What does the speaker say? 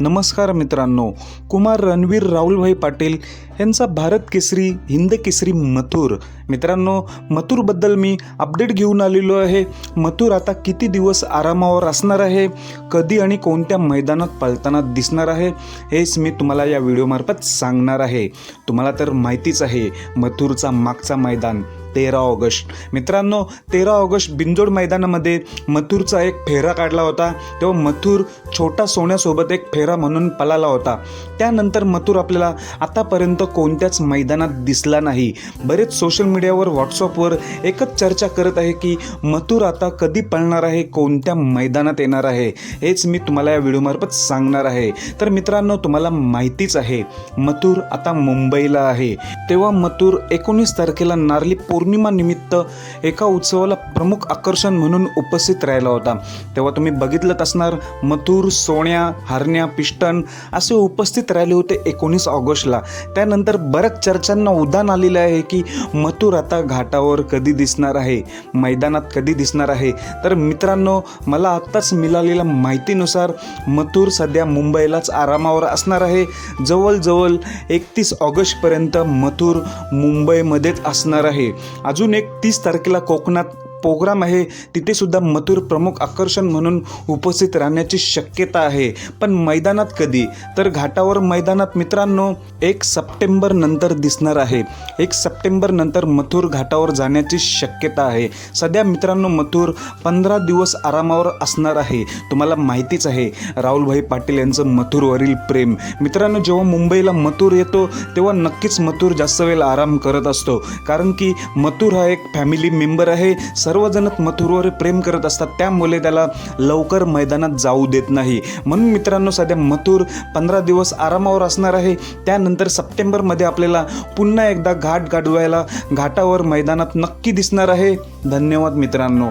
नमस्कार मित्रांनो कुमार रणवीर राहुलभाई पाटील यांचा भारत केसरी हिंद केसरी मथुर. मित्रांनो मथुरबद्दल मी अपडेट घेऊन आलेलो आहे. मथुर आता किती दिवस आरामावर असणार आहे? कधी आणि कोणत्या मैदानात पळताना दिसणार आहे? हेच मी तुम्हाला या व्हिडिओमार्फत सांगणार आहे. तुम्हाला तर माहितीच आहे मथुरचा मागचा मैदान तेरा ऑगस्ट. मित्रांनो तेरा ऑगस्ट बिंजोड मैदानामध्ये मथुरचा एक फेरा काढला होता. तेव्हा मथुर छोटा सोन्यासोबत एक फेरा म्हणून पळाला होता. त्यानंतर मथुर आपल्याला आतापर्यंत कोणत्याच मैदानात दिसला नाही. बरेच सोशल मीडियावर व्हॉट्सअपवर एकच चर्चा करत आहे की मथुर आता कधी पळणार आहे कोणत्या मैदानात येणार आहे हेच मी तुम्हाला या व्हिडिओमार्फत सांगणार आहे. तर मित्रांनो तुम्हाला माहितीच आहे मथुर आता मुंबईला आहे. तेव्हा मथुर एकोणीस तारखेला नारली पौर्णिमा पौर्णिमानिमित्त एका उत्सवाला प्रमुख आकर्षण म्हणून उपस्थित राहिला होता. तेव्हा तुम्ही बघितलंच असणार मथुर सोन्या हरण्या पिष्टन असे उपस्थित राहिले होते एकोणीस ऑगस्टला. त्यानंतर बऱ्याच चर्चांना उदान आलेलं आहे की मथुर आता घाटावर कधी दिसणार आहे मैदानात कधी दिसणार आहे? तर मित्रांनो मला आत्ताच मिळालेल्या माहितीनुसार मथुर सध्या मुंबईलाच आरामावर असणार आहे. जवळजवळ एकतीस ऑगस्टपर्यंत मथुर मुंबईमध्येच असणार आहे. अजून एक तीस तारखेला कोकणात प्रोग्राम आहे. तिथे सुद्धा मथुर प्रमुख आकर्षण म्हणून उपस्थित राहण्याची शक्यता आहे. पण मैदानात कधी? तर घाटावर मैदानात मित्रांनो एक सप्टेंबर नंतर दिसणार आहे. एक सप्टेंबर नंतर मथुर घाटावर जाण्याची शक्यता आहे. सध्या मित्रांनो मथुर पंधरा दिवस आरामावर असणार आहे. तुम्हाला माहितीच आहे राहुलभाई पाटील यांचं मथुरवरील प्रेम. मित्रांनो जेव्हा मुंबईला मथुर येतो तेव्हा नक्कीच मथुर जास्त वेळ आराम करत असतो. कारण की मथुर हा एक फॅमिली मेंबर आहे. सर्वजणच मथुरवर प्रेम करत असतात. त्यामुळे त्याला लवकर मैदानात जाऊ देत नाही. म्हणून मित्रांनो सध्या मथुर पंधरा दिवस आरामावर असणार आहे. त्यानंतर सप्टेंबरमध्ये आपल्याला पुन्हा एकदा घाट गाडवायला घाटावर मैदानात नक्की दिसणार आहे. धन्यवाद मित्रांनो.